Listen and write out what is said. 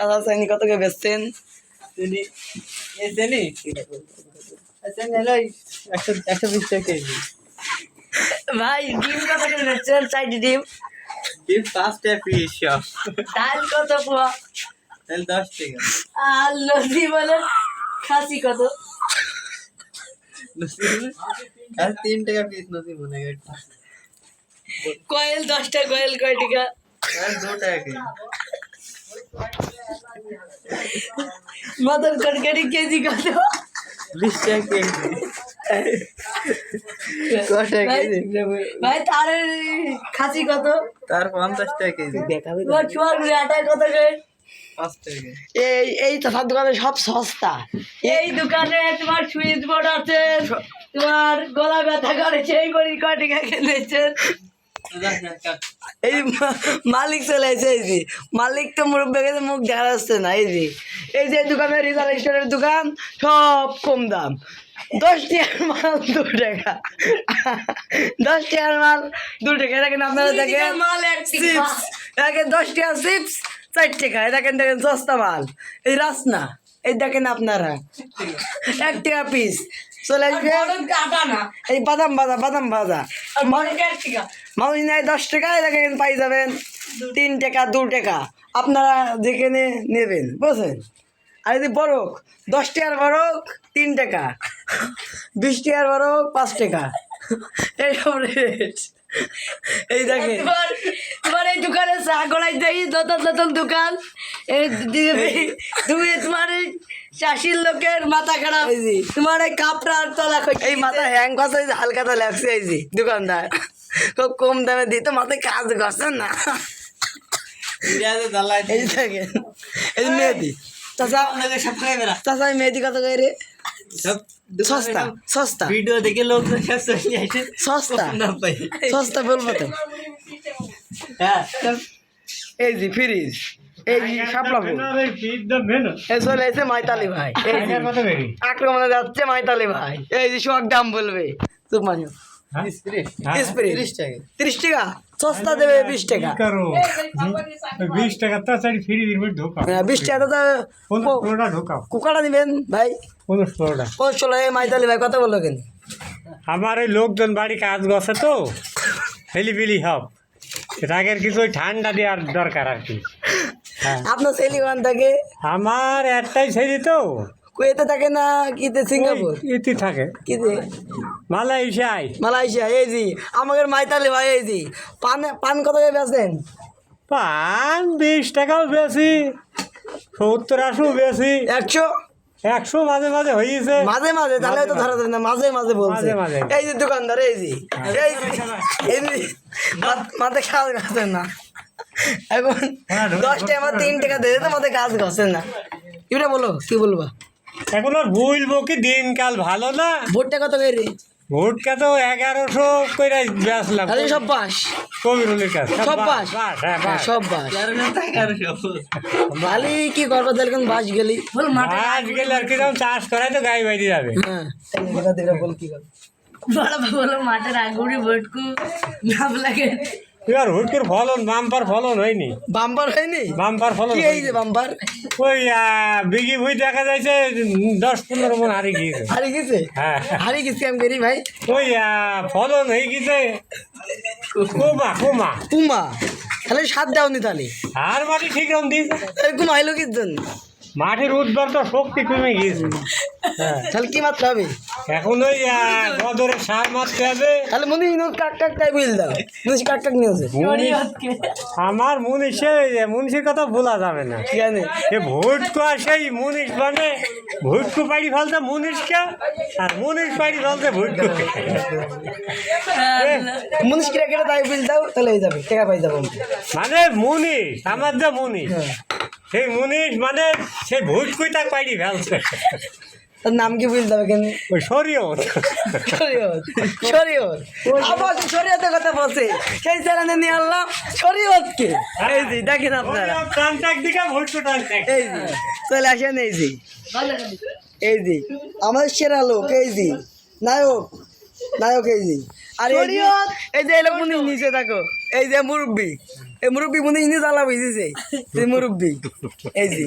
চাচা চাইনি কত করে বেচছেন। হলো একশো একশো বিশ টাকা কেজি। ভাই ডিম কত করে বেচছেন? চারটি ডিম। ডিম পাঁচ টাকা পিস ডাল কত পোয়া? তাহলে দশ টাকা। আর লস্যি বলে খাসি কত? আর তিন টাকা পিস নদী মনে। কয়েল দশটা কয়েল কয় টাকা? আর দু টাকা মটন কটকারি কেজি কত? বিশ টাকা কেজি। ভাই তার খাসি কত? তার পঞ্চাশ টাকা কেজি। তোমার চুয়ার গুলি আটা কত এই এই দোকানে সব সস্তা। এই দোকানে তোমার সুইচ বোর্ড আছে তোমার গলা ব্যথা করে সেই করি ক টাকা কিনেছেন এই মালিক চলে আসে এই যে। মালিক তো মুরব্বী গেছে মুখ দেখা যাচ্ছে না এই যে। এই যে দোকানে রিজাল স্টোরের দোকান সব কম দাম। দশ টাকার মাল দু টাকা। দশ টাকার মাল দু টাকা। দেখেন আপনারা দেখেন চিপস। দেখেন দশ টাকা চিপস চার টাকা। এই দেখেন দেখেন সস্তা মাল। এই রাসনা এই দেখেন আপনারা। এক টাকা পিস চলে আসবে। এই বাদাম ভাজা বাদাম ভাজা। মানুষ নেয় দশ টাকায় দেখেন পাই যাবেন। তিন টাকা দু টাকা। আপনারা যেখানে নেবেন বুঝছেন? আর যদি বরক দশ টাকার বরক তিন টাকা। বিশ টাকার বরক পাঁচ টাকা। এইসব রেট। এই দেখেন। তোমার এই দোকানে চা গড়াই দেই নতুন নতুন দোকান এই তুমি তোমার চাষির লোকের মাথা খারাপ। তোমার এই কাপড়ার তলা এই মাথা হ্যাং এই যে হালকাটা লাগছে এই দোকানদার। খুব কম দামে দিই তো মাথায় কাজ করছে না। এই দেখেন এই যে মেহেদি। চাচা চাচা মেহেদি কত করে সস্তা সস্তা। ভিডিও দেখে লোক সস্তা। না সস্তা বলব তো। হ্যাঁ। এই যে ফ্রিজ ভাই। দাম বলবে। হ্যাঁ? হ্যাঁ? টাকা। দেবে বিশ টাকা। হ্যাঁ, কুকাটা দিবেন ভাই। ষোলো মাইতালি ভাই কথা বলল কেন? আমার ওই লোকজন বাড়ি কাজ গছে তো। হেলিবিলি হব। রাগের কিছু ওই ঠান্ডা দেওয়ার দরকার আর কি। আপনার সেলি ওয়ান থাকে। আমার একটাই ছেলে তো। কুয়েতে থাকে না কিতে সিঙ্গাপুর? ইতি থাকে। কিতে? মালয়েশিয়ায়। মালয়েশিয়া এই জি। আমাদের মাইতালি ভাই এই জি। পান পান কত বেচেন? পান বিশ টাকাও বেশি সত্তর আশো বেশি। একশো? একশো মাঝে মাঝে হয়েছে মাঝে মাঝে তাহলে তো ধরা যায় না মাঝে মাঝে বলছে। মাঝে মাঝে। এই যে দোকানদার এই যে এই যে এই যে মাথায় ঘাসেন না। এখন হ্যাঁ, দশ টাকা আমার তিন টাকা দিয়ে তো মাথায় কাজ ঘাসেন না। এটা বলো কি বলবা? এখন আর বলব কি দিনকাল ভালো না? ভোটটা কত করে ভোটকা তো এগারোশো করে বেসলাম তাহলে সব পাস। কবিরুলের কাছে সব বাস হ্যাঁ সব বাস তেরোশো ভালি কি করব তাহলে কোন বাস গেলি? আজ গেলে আর কীরকম চাষ করাই তো গাই বাইরে যাবে। হ্যাঁ। বল কি করব বড় বলো মাঠের আগুড়ি ভটকু নাম লাগে। এবার হুটকুর ফলন বাম্পার ফলন হয়নি। বাম্পার হয়নি? বাম্পার ফলন কি এই বাম্পার? ওই বিঘি ভুই দেখা যাচ্ছে দশ পনেরো মন হারিয়ে গিয়েছে। হারিয়ে গেছে হ্যাঁ। হারিয়ে গেছি আমি করি ভাই। ওই ফলন হয়ে গেছে কুমা কুমা। উমা তাহলে সাত দাওনি তাহলে। আর মাটি ঠিক রকম দিয়েছে। তাহলে ঘুমাইলো কি জন্য? মাটির উদ্বার তো শক্তি কমে গিয়েছে। হ্যাঁ তাহলে কি মাত্রা হবে? এখন ওই গদরে সার মারতে হবে। তাহলে মনে হয় কাক কাক টাই বুঝল দাও। মনে কাক কাক নিয়েছে আমার মুনিষে মুনিষের কথা ভোলা যাবে না। কেন এ ভোটকু সেই মুনিশ মানে ভোটকু পাড়ি ফেলতে মুনিশকে আর মুনিশ পাড়ি ফেলতে ভোটকু। মনীষ কিরা কেটে তাই বুঝল দাও তাহলে হয়ে যাবে টাকা পাই যাব মানে মুনিশ আমার যে মুনিশ হ্যাঁ। সেই মুনিশ মানে সেই ভোটকুই তাক পাড়ি ফেলছে তার নাম কি বুঝল দাও কেন? ওই শরীয়ত। শরীয়ত শরীয়ত। আবার যে শরীয়তের কথা বলছে সেই চ্যানেলে নিয়ে আনলাম শরীয়তকে। এই যে দেখেন আপনারা। দিকে এই যে চলে আসেন এই যে। এই যে আমাদের সেরা লোক এই যে। নায়ক নায়ক এই যে। আর এই যে- এই যে এলো মুনি নিচে থাকো। এই যে মুরব্বী। এই মুরব্বী মনে ইনি জ্বালা বুঝেছে মুরব্বী। এই যে।